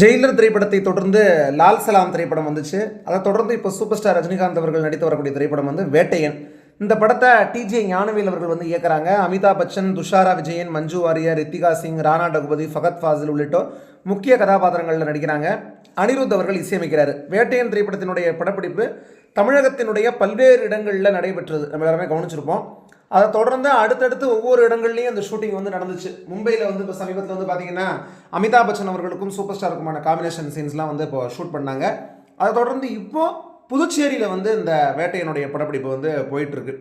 Jailer திரைப்படத்தை தொடர்ந்து லால் சலாம் திரைப்படம் வந்துச்சு. அதை தொடர்ந்து இப்போ சூப்பர் ஸ்டார் ரஜினிகாந்த் அவர்கள் நடித்து வரக்கூடிய திரைப்படம் வந்து வேட்டையன். இந்த படத்தை டிஜே ஞானவேல் அவர்கள் வந்து இயக்குறாங்க. அமிதாப் பச்சன் துஷாரா விஜயன் மஞ்சு வாரியர் ரித்திகா சிங் ராணா டகுபதி ஃபகத் ஃபாசில் உள்ளிட்டோர் முக்கிய கதாபாத்திரங்களில் நடிக்கிறாங்க. அனிருத் அவர்கள் இசையமைக்கிறார். வேட்டையன் திரைப்படத்தினுடைய படப்பிடிப்பு தமிழகத்தினுடைய பல்வேறு இடங்களில் நடைபெற்றது. நம்ம எல்லாருமே கவனிச்சிருப்போம். அதை தொடர்ந்து அடுத்தடுத்து ஒவ்வொரு இடங்கள்லையும் அந்த ஷூட்டிங் வந்து நடந்துச்சு. மும்பையில் வந்து இப்போ சமீபத்தில் வந்து பார்த்தீங்கன்னா அமிதாப் பச்சன் அவர்களுக்கும் சூப்பர் ஸ்டாருக்குமான காம்பினேஷன் சீன்ஸ்லாம் வந்து இப்போ ஷூட் பண்ணாங்க. அதை தொடர்ந்து இப்போது புதுச்சேரியில் வந்து இந்த வேட்டையனுடைய படப்பிடிப்பு வந்து போயிட்டுருக்கு.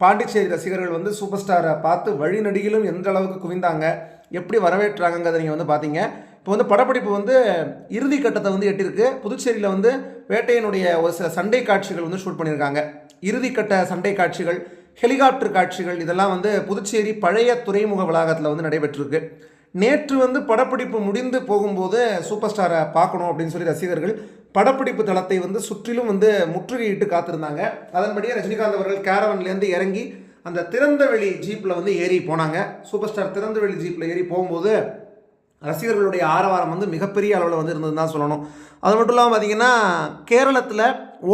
பாண்டிச்சேரி ரசிகர்கள் வந்து சூப்பர் ஸ்டாரை பார்த்து வழிநடிகளும் எந்த அளவுக்கு குவிந்தாங்க எப்படி வரவேற்றாங்கங்கிறத நீங்கள் வந்து பார்த்தீங்க இப்போ வந்து படப்பிடிப்பு வந்து இறுதி கட்டத்தை வந்து எட்டிருக்கு புதுச்சேரியில் வந்து வேட்டையனுடைய ஒரு சில சண்டை காட்சிகள் வந்து ஷூட் பண்ணியிருக்காங்க. இறுதிக்கட்ட சண்டை காட்சிகள் ஹெலிகாப்டர் காட்சிகள் இதெல்லாம் வந்து புதுச்சேரி பழைய துறைமுக வளாகத்தில் வந்து நடைபெற்றிருக்கு. நேற்று வந்து படப்பிடிப்பு முடிந்து போகும்போது சூப்பர் ஸ்டாரை பார்க்கணும் அப்படின்னு சொல்லி ரசிகர்கள் படப்பிடிப்பு தளத்தை வந்து சுற்றிலும் வந்து முற்றுகையிட்டு காத்திருந்தாங்க. அதன்படியே ரஜினிகாந்த் அவர்கள் கேரவன்லேருந்து இறங்கி அந்த திறந்தவெளி ஜீப்பில் வந்து ஏறி போனாங்க. சூப்பர் ஸ்டார் திறந்தவெளி ஜீப்பில் ஏறி போகும்போது ரசிகர்களுடைய ஆரவாரம் வந்து மிகப்பெரிய அளவில் வந்து இருந்ததுன்னு தான் சொல்லணும். அது மட்டும் இல்லாமல் பார்த்தீங்கன்னா கேரளத்தில்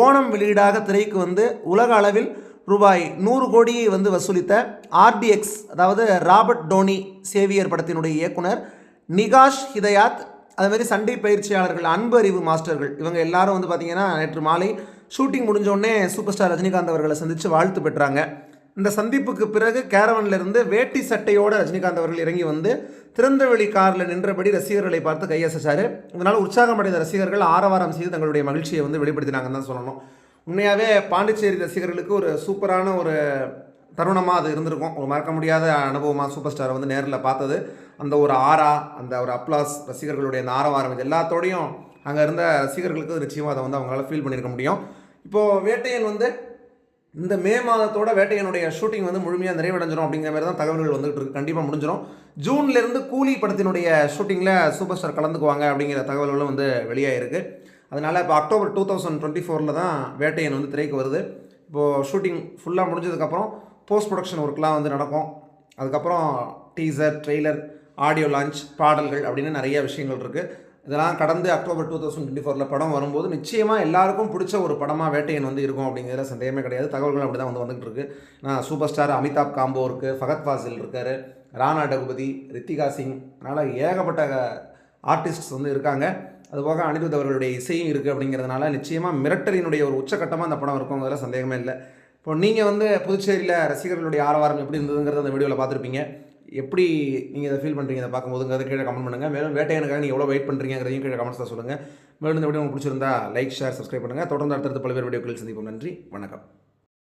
ஓணம் வெளியீடாக திரைக்கு வந்து உலக அளவில் ரூபாய் நூறு கோடியை வந்து வசூலித்த ஆர்டிஎக்ஸ் அதாவது ராபர்ட் டோனி சேவியர் படத்தினுடைய இயக்குனர் நிகாஷ் ஹிதயாத் அதுமாரி சண்டை பயிற்சியாளர்கள் அன்பு அறிவு மாஸ்டர்கள் இவங்க எல்லாரும் வந்து பார்த்திங்கன்னா நேற்று மாலை ஷூட்டிங் முடிஞ்சோடனே சூப்பர் ஸ்டார் ரஜினிகாந்த் அவர்களை சந்தித்து வாழ்த்து பெற்றாங்க. இந்த சந்திப்புக்கு பிறகு கேரவன்லேருந்து வேட்டி சட்டையோடு ரஜினிகாந்த் அவர்கள் இறங்கி வந்து திறந்தவெளி காரில் நின்றபடி ரசிகர்களை பார்த்து கையசைச்சார். இதனால் உற்சாகமடைந்த ரசிகர்கள் ஆரவாரம் செய்து தங்களுடைய மகிழ்ச்சியை வந்து வெளிப்படுத்தினாங்கன்னு தான் சொல்லணும். உண்மையாகவே பாண்டிச்சேரி ரசிகர்களுக்கு ஒரு சூப்பரான ஒரு தருணமாக அது இருந்திருக்கும். ஒரு மறக்க முடியாத அனுபவமாக சூப்பர் ஸ்டாரை வந்து நேரில் பார்த்தது. அந்த ஒரு ஆரா அந்த ஒரு அப்ளாஸ் ரசிகர்களுடைய அந்த ஆரவாரம் இது எல்லாத்தோடையும் அங்கே இருந்த ரசிகர்களுக்கு நிச்சயமாக அதை வந்து அவங்களால ஃபீல் பண்ணியிருக்க முடியும். இப்போது வேட்டையன் வந்து இந்த மே மாதத்தோட வேட்டையனுடைய ஷூட்டிங் வந்து முழுமையாக நிறைவடைஞ்சிரும் அப்படிங்கிற மாதிரி தான் தகவல்கள் வந்துகிட்டு இருக்கு. கண்டிப்பாக முடிஞ்சிடும் ஜூன்லேருந்து கூலி படத்தினுடைய ஷூட்டிங்கில் சூப்பர் ஸ்டார் கலந்துக்குவாங்க அப்படிங்கிற தகவல்களும் வந்து வெளியாகிருக்கு அதனால் இப்போ அக்டோபர் டூ தௌசண்ட் டுவெண்ட்டி ஃபோரில் தான் வேட்டையன் வந்து திரைக்கு வருது. இப்போது ஷூட்டிங் ஃபுல்லாக முடிஞ்சதுக்கப்புறம் போஸ்ட் ப்ரொடக்ஷன் ஒர்க்லாம் வந்து நடக்கும். அதுக்கப்புறம் டீசர் ட்ரெய்லர் ஆடியோ லான்ச் பாடல்கள் அப்படின்னு நிறைய விஷயங்கள் இருக்குது இதெல்லாம் கடந்து அக்டோபர் டூ தௌசண்ட் டுவெண்ட்டி ஃபோரில் படம் வரும்போது நிச்சயமாக எல்லாருக்கும் பிடிச்ச ஒரு படமாக வேட்டையன் வந்து இருக்கும் அப்படிங்கிற சந்தேகமே கிடையாது. தகவல்கள் அப்படி தான் வந்து வந்துகிட்டு இருக்குது நான் சூப்பர் ஸ்டார் அமிதாப் காம்போ இருக்குது ஃபகத் ஃபாசில் இருக்கார் ராணா டகுபதி ரித்திகா சிங் அதனால் ஏகப்பட்ட ஆர்டிஸ்ட்ஸ் வந்து இருக்காங்க. அதுபோக அனிருத் அவர்களுடைய இசையும் இருக்குது அப்படிங்கிறதுனால நிச்சயமாக மிரட்டலினுடைய ஒரு உச்சக்கட்டமாக அந்த படம் இருக்குங்கிறதுல சந்தேகமே இல்லை. இப்போ நீங்கள் வந்து புதுச்சேரியில் ரசிகர்களுடைய ஆரவாரம் எப்படி இருந்ததுங்கிறத அந்த வீடியோவில் பார்த்துருப்பீங்க. எப்படி நீங்கள் இதை ஃபீல் பண்ணுறீங்க இதை பார்க்கும்போதுங்கிறத கீழே கமெண்ட் பண்ணுங்கள் மேலும் வேட்டையனுக்காக நீங்கள் எவ்வளோ வெயிட் பண்ணுறீங்கிறதையும் கீழே கமெண்ட்ஸில் சொல்லுங்கள் மேலும் இந்த வீடியோ உங்களுக்கு பிடிச்சிருந்தா லைக் ஷேர் சப்ஸ்கிரைப் பண்ணுங்கள் தொடர்ந்து அடுத்தடுத்து பல்வேறு வீடியோக்களில் சந்திப்போம். நன்றி. வணக்கம்.